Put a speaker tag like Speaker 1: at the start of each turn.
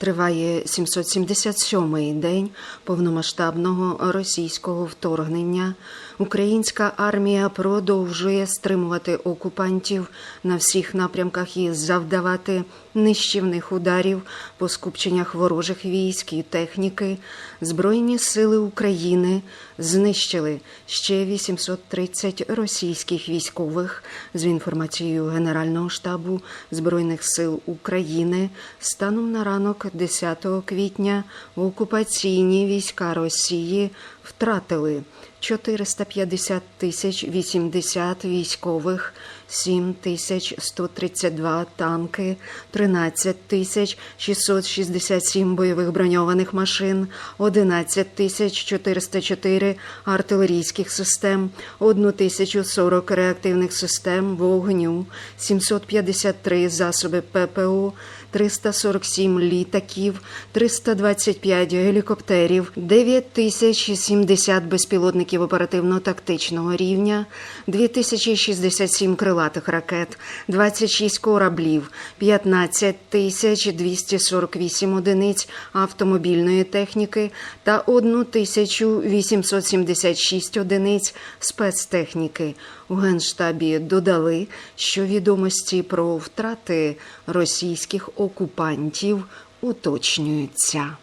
Speaker 1: Триває 777-й день повномасштабного російського вторгнення. Українська армія продовжує стримувати окупантів на всіх напрямках і завдавати нищівних ударів по скупченнях ворожих військ і техніки. Збройні сили України знищили ще 830 російських військових з інформацією Генерального штабу Збройних сил України станом на ранок 10 квітня окупаційні війська Росії втратили 450 тисяч 80 військових, 7 тисяч 132 танки, 13 тисяч 667 бойових броньованих машин, 11 тисяч 404 артилерійських систем, 1 тисячу 40 реактивних систем вогню, 753 засоби ППО, 347 літаків, 325 гелікоптерів, 9070 безпілотників оперативно-тактичного рівня, 2067 крилатих ракет, 26 кораблів, 15 248 одиниць автомобільної техніки та 1876 одиниць спецтехніки. У Генштабі додали, що відомості про втрати російських окупантів уточнюються.